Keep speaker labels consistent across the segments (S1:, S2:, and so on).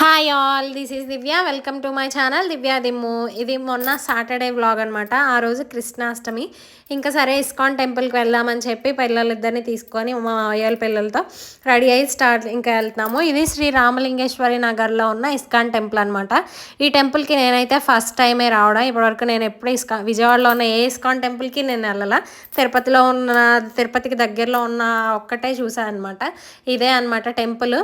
S1: Hi all this is Divya welcome to my channel Divya Dimmu ఇది మొన్న Saturday vlog అనమాట ఆ రోజు కృష్ణాష్టమి. ఇంకా సరే ఇస్కాన్ టెంపుల్కి వెళ్దామని చెప్పి పిల్లలిద్దరిని తీసుకొని మా అయ్యాల పిల్లలతో రెడీ అయ్యి స్టార్ట్ ఇంకా వెళ్తున్నాము. ఇది శ్రీ రామలింగేశ్వరి నగర్లో ఉన్న ఇస్కాన్ టెంపుల్ అనమాట ఈ టెంపుల్కి నేనైతే ఫస్ట్ టైమే రావడం. ఇప్పటివరకు నేను ఎప్పుడు ఇస్కాన్ విజయవాడలో ఉన్న ఏ ఇస్కాన్ టెంపుల్కి నేను వెళ్ళాల. తిరుపతిలో ఉన్న తిరుపతికి దగ్గరలో ఉన్న ఒక్కటే చూసాను అనమాట ఇదే అనమాట టెంపుల్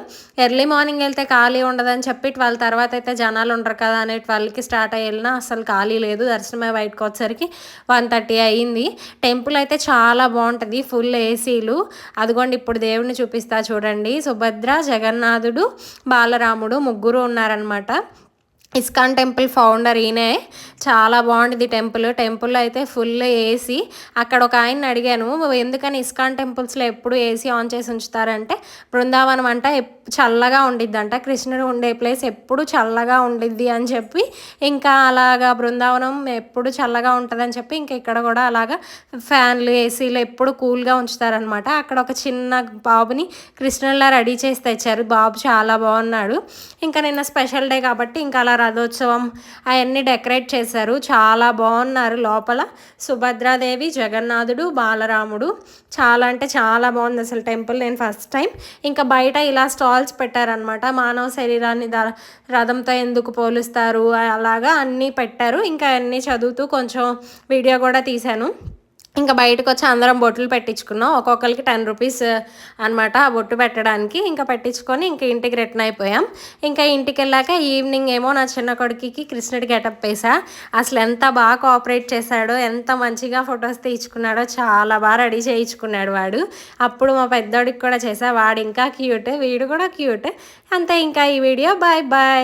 S1: ఎర్లీ మార్నింగ్ వెళ్తే ఖాళీ ఉండదని చెప్పి ట్వెల్వ్ తర్వాత అయితే జనాలు ఉండరు కదా అనే ట్వెల్వ్కి స్టార్ట్ అయ్యి వెళ్ళినా అసలు ఖాళీ లేదు. దర్శనమే బయటకు వచ్చేసరికి వన్ థర్టీ అయ్యింది. టెంపుల్ అయితే చాలా బాగుంటుంది ఫుల్ ఏసీలు. అదిగోండి ఇప్పుడు దేవుడిని చూపిస్తా చూడండి. సుభద్ర జగన్నాథుడు బాలరాముడు ముగ్గురు ఉన్నారనమాట ఇస్కాన్ టెంపుల్ ఫౌండర్ ఈయనే. చాలా బాగుంటుంది టెంపుల్. టెంపుల్ అయితే ఫుల్ ఏసీ అక్కడ ఒక ఆయన అడిగాను ఎందుకని ఇస్కాన్ టెంపుల్స్లో ఎప్పుడు ఏసీ ఆన్ చేసి ఉంచుతారంటే? బృందావనం అంట చల్లగా ఉండిద్ది అంట కృష్ణుడు ఉండే ప్లేస్ ఎప్పుడు చల్లగా ఉండిద్ది అని చెప్పి ఇంకా అలాగా బృందావనం ఎప్పుడు చల్లగా ఉంటుందని చెప్పి ఇంకా ఇక్కడ కూడా అలాగా ఫ్యాన్లు ఏసీలు ఎప్పుడు కూల్గా ఉంచుతారనమాట అక్కడ ఒక చిన్న బాబుని కృష్ణుల్లా రెడీ చేసి తెచ్చారు. బాబు చాలా బాగున్నాడు. ఇంకా నిన్న స్పెషల్ డే కాబట్టి ఇంకా అలా రథోత్సవం అవన్నీ డెకరేట్ చేశారు. చాలా బాగున్నారు లోపల. సుభద్రాదేవి జగన్నాథుడు బాలరాముడు. చాలా అంటే చాలా బాగుంది అసలు టెంపుల్. నేను ఫస్ట్ టైం ఇంకా బయట ఇలా స్టాల్స్ పెట్టారనమాట మానవ శరీరాన్ని ద రథంతో ఎందుకు పోలుస్తారు? అలాగా అన్నీ పెట్టారు. ఇంకా అన్నీ చదువుతూ కొంచెం వీడియో కూడా తీశాను. ఇంకా బయటకు వచ్చి అందరం బొట్లు పెట్టించుకున్నాం. ఒక్కొక్కరికి టెన్ రూపీస్ అనమాట ఆ బొట్టు పెట్టడానికి. ఇంకా పెట్టించుకొని ఇంకా ఇంటికి రిటర్న్ అయిపోయాం. ఇంకా ఇంటికి వెళ్ళాక ఈవినింగ్ ఏమో నా చిన్న కొడుకుకి కృష్ణుడి గెటప్ వేసా అసలు ఎంత బాగా కోఆపరేట్ చేశాడో ఎంత మంచిగా ఫొటోస్ తీయించుకున్నాడో చాలా బాగా రెడీ చేయించుకున్నాడు వాడు. అప్పుడు మా పెద్దోడికి కూడా చేసా వాడు ఇంకా క్యూట్ వీడు కూడా క్యూట్ అంతే ఇంకా ఈ వీడియో. Bye bye.